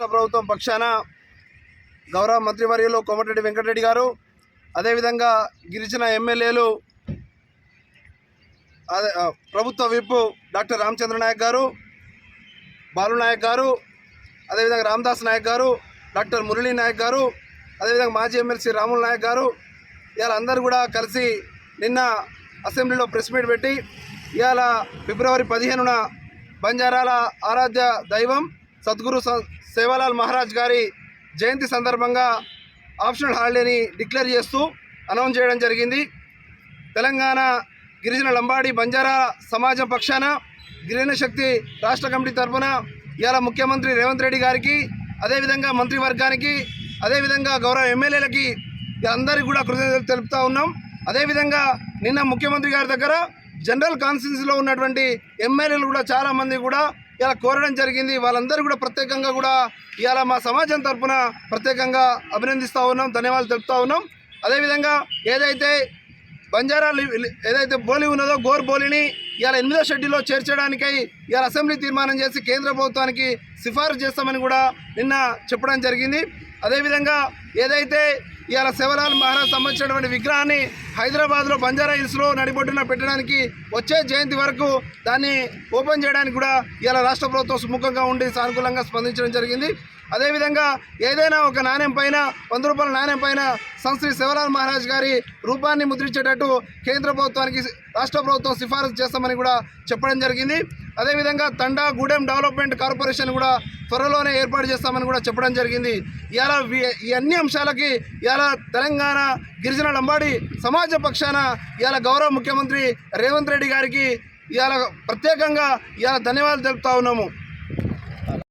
రాష్ట్ర ప్రభుత్వం పక్షాన గౌరవ మంత్రివర్యులు కోమటిరెడ్డి వెంకటరెడ్డి గారు అదేవిధంగా గిరిజన ఎమ్మెల్యేలు అదే ప్రభుత్వ విప్పు డాక్టర్ రామచంద్ర నాయక్ గారు బాలు నాయక్ గారు అదేవిధంగా రామదాస్ నాయక్ గారు డాక్టర్ మురళీ నాయక్ గారు అదేవిధంగా మాజీ ఎమ్మెల్సీ రాముల నాయక్ గారు ఇవాళ అందరూ కూడా కలిసి నిన్న అసెంబ్లీలో ప్రెస్ మీట్ పెట్టి ఇవాళ ఫిబ్రవరి పదిహేనున బంజారాల ఆరాధ్య దైవం సద్గురు స- సేవాలాల్ మహారాజ్ గారి జయంతి సందర్భంగా ఆప్షనల్ హాలిడేని డిక్లేర్ చేస్తూ అనౌన్స్ చేయడం జరిగింది. తెలంగాణ గిరిజన లంబాడి బంజారా సమాజం పక్షాన గిరిజన శక్తి రాష్ట్ర కమిటీ తరఫున ఇవాళ ముఖ్యమంత్రి రేవంత్ రెడ్డి గారికి అదేవిధంగా మంత్రివర్గానికి అదేవిధంగా గౌరవ ఎమ్మెల్యేలకి అందరికీ కూడా కృతజ్ఞతలు తెలుపుతూ ఉన్నాం. అదేవిధంగా నిన్న ముఖ్యమంత్రి గారి దగ్గర జనరల్ కాన్స్టిట్యూన్సీలో ఉన్నటువంటి ఎమ్మెల్యేలు కూడా చాలామంది కూడా ఇలా కోరడం జరిగింది. వాళ్ళందరూ కూడా ప్రత్యేకంగా కూడా ఇలా మా సమాజం తరఫున ప్రత్యేకంగా అభినందిస్తూ ఉన్నాం ధన్యవాదాలు తెలుపుతూ ఉన్నాం. అదేవిధంగా ఏదైతే బంజారా ఏదైతే బోలి ఉన్నదో గోర్ బోలిని ఇవాళ ఎనిమిదో షెడ్యూల్లో చేర్చడానికై ఇవాళ అసెంబ్లీ తీర్మానం చేసి కేంద్ర ప్రభుత్వానికి సిఫారసు చేస్తామని కూడా నిన్న చెప్పడం జరిగింది. అదేవిధంగా ఏదైతే ఇవాళ శివలాల్ మహారాజ్ సంబంధించినటువంటి విగ్రహాన్ని హైదరాబాద్లో బంజారా హిల్స్లో నడిబొడ్డున పెట్టడానికి వచ్చే జయంతి వరకు దాన్ని ఓపెన్ చేయడానికి కూడా ఇవాళ రాష్ట్ర ప్రభుత్వం సుముఖంగా ఉండి సానుకూలంగా స్పందించడం జరిగింది. అదేవిధంగా ఏదైనా ఒక నాణ్యం పైన వంద రూపాయల నాణ్యం పైన సంశ్రీ శివలాల్ మహారాజ్ గారి రూపాన్ని ముద్రించేటట్టు కేంద్ర ప్రభుత్వానికి రాష్ట్ర ప్రభుత్వం సిఫారసు చేస్తామని కూడా చెప్పడం జరిగింది. అదేవిధంగా తండా గూడెం డెవలప్మెంట్ కార్పొరేషన్ కూడా త్వరలోనే ఏర్పాటు చేస్తామని కూడా చెప్పడం జరిగింది. ఇలా ఈ అన్ని అంశాలకి ఇలా తెలంగాణ గిరిజన లంబాడి సమాజ పక్షాన ఇలా గౌరవ ముఖ్యమంత్రి రేవంత్ రెడ్డి గారికి ఇవాళ ప్రత్యేకంగా ఇవాళ ధన్యవాదాలు తెలుపుతా ఉన్నాము.